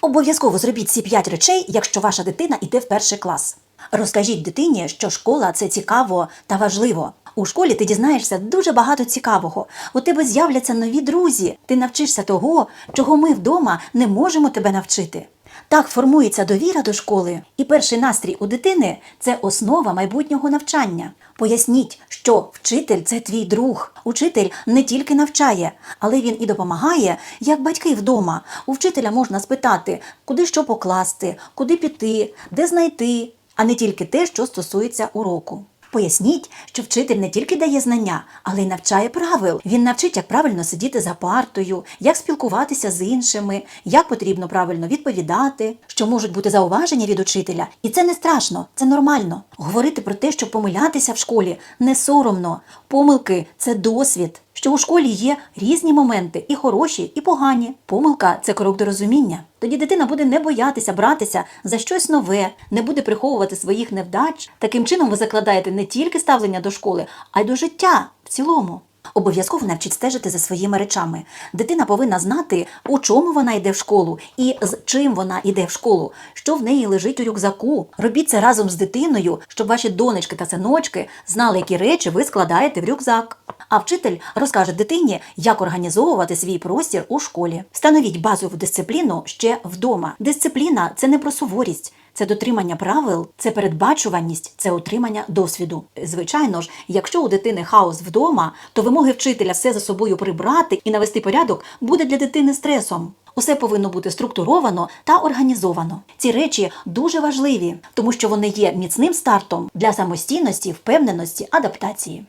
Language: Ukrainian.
Обов'язково зробіть ці п'ять речей, якщо ваша дитина йде в перший клас. Розкажіть дитині, що школа це цікаво та важливо. У школі ти дізнаєшся дуже багато цікавого. У тебе з'являться нові друзі. Ти навчишся того, чого ми вдома не можемо тебе навчити. Так формується довіра до школи, і перший настрій у дитини це основа майбутнього навчання. Поясніть, що вчитель це твій друг. Учитель не тільки навчає, але він і допомагає, як батьки вдома. У вчителя можна спитати, куди що покласти, куди піти, де знайти, а не тільки те, що стосується уроку. Поясніть, що вчитель не тільки дає знання, але й навчає правил. Він навчить, як правильно сидіти за партою, як спілкуватися з іншими, як потрібно правильно відповідати, що можуть бути зауваження від учителя. І це не страшно, це нормально. Говорити про те, що помилятися в школі не соромно. Помилки це досвід. Що у школі є різні моменти, і хороші, і погані. Помилка це крок до розуміння. Тоді дитина буде не боятися братися за щось нове, не буде приховувати своїх невдач. Таким чином ви закладаєте не тільки ставлення до школи, а й до життя в цілому. Обов'язково навчіть стежити за своїми речами. Дитина повинна знати, у чому вона йде в школу і з чим вона йде в школу, що в неї лежить у рюкзаку. Робіть це разом з дитиною, щоб ваші донечки та синочки знали, які речі ви складаєте в рюкзак. А вчитель розкаже дитині, як організовувати свій простір у школі. Встановіть базову дисципліну ще вдома. Дисципліна це не про суворість. Це дотримання правил, це передбачуваність, це отримання досвіду. Звичайно ж, якщо у дитини хаос вдома, то вимоги вчителя все за собою прибрати і навести порядок буде для дитини стресом. Усе повинно бути структуровано та організовано. Ці речі дуже важливі, тому що вони є міцним стартом для самостійності, впевненості, адаптації.